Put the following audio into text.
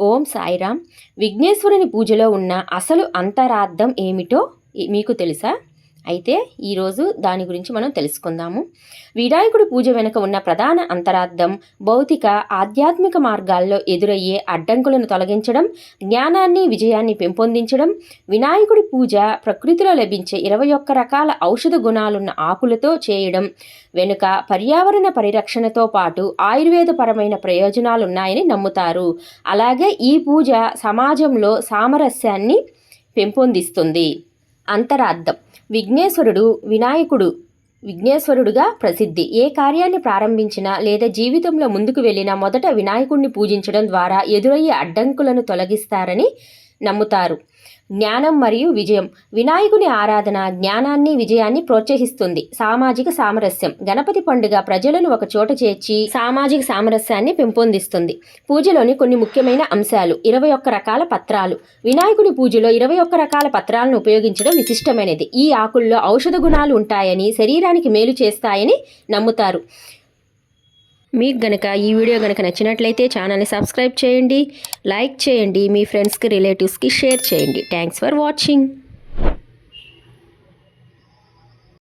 ఓం సాయిరామ్. విఘ్నేశ్వరుని పూజలో ఉన్న అసలు అంతరార్థం ఏమిటో మీకు తెలుసా? అయితే ఈరోజు దాని గురించి మనం తెలుసుకుందాము. వినాయకుడి పూజ వెనుక ఉన్న ప్రధాన అంతరార్థం భౌతిక ఆధ్యాత్మిక మార్గాల్లో ఎదురయ్యే అడ్డంకులను తొలగించడం జ్ఞానాన్ని విజయాన్ని పెంపొందించడం వినాయకుడి పూజ ప్రకృతిలో లభించే ఇరవై ఒక్క రకాల ఔషధ గుణాలున్న ఆకులతో చేయడం వెనుక పర్యావరణ పరిరక్షణతో పాటు ఆయుర్వేదపరమైన ప్రయోజనాలున్నాయని నమ్ముతారు. అలాగే ఈ పూజ సమాజంలో సామరస్యాన్ని పెంపొందిస్తుంది. అంతరార్థం. విఘ్నేశ్వరుడు వినాయకుడు విఘ్నేశ్వరుడుగా ప్రసిద్ధి. ఏ కార్యాన్ని ప్రారంభించినా లేదా జీవితంలో ముందుకు వెళ్ళినా మొదట వినాయకుడిని పూజించడం ద్వారా ఎదురయ్యే అడ్డంకులను తొలగిస్తారని నమ్ముతారు. జ్ఞానం మరియు విజయం. వినాయకుని ఆరాధన జ్ఞానాన్ని విజయాన్ని ప్రోత్సహిస్తుంది. సామాజిక సామరస్యం. గణపతి పండుగ ప్రజలను ఒక చోట చేర్చి సామాజిక సామరస్యాన్ని పెంపొందిస్తుంది. పూజలోని కొన్ని ముఖ్యమైన అంశాలు. ఇరవై ఒక్క రకాల పత్రాలు. వినాయకుని పూజలో ఇరవై ఒక్క రకాల పత్రాలను ఉపయోగించడం విశిష్టమైనది. ఈ ఆకుల్లో ఔషధ గుణాలు ఉంటాయని శరీరానికి మేలు చేస్తాయని నమ్ముతారు. మీకు గనక ఈ వీడియో గనక నచ్చినట్లయితే ఛానల్ని సబ్స్క్రైబ్ చేయండి లైక్ చేయండి మీ ఫ్రెండ్స్కి రిలేటివ్స్కి షేర్ చేయండి. Thanks for watching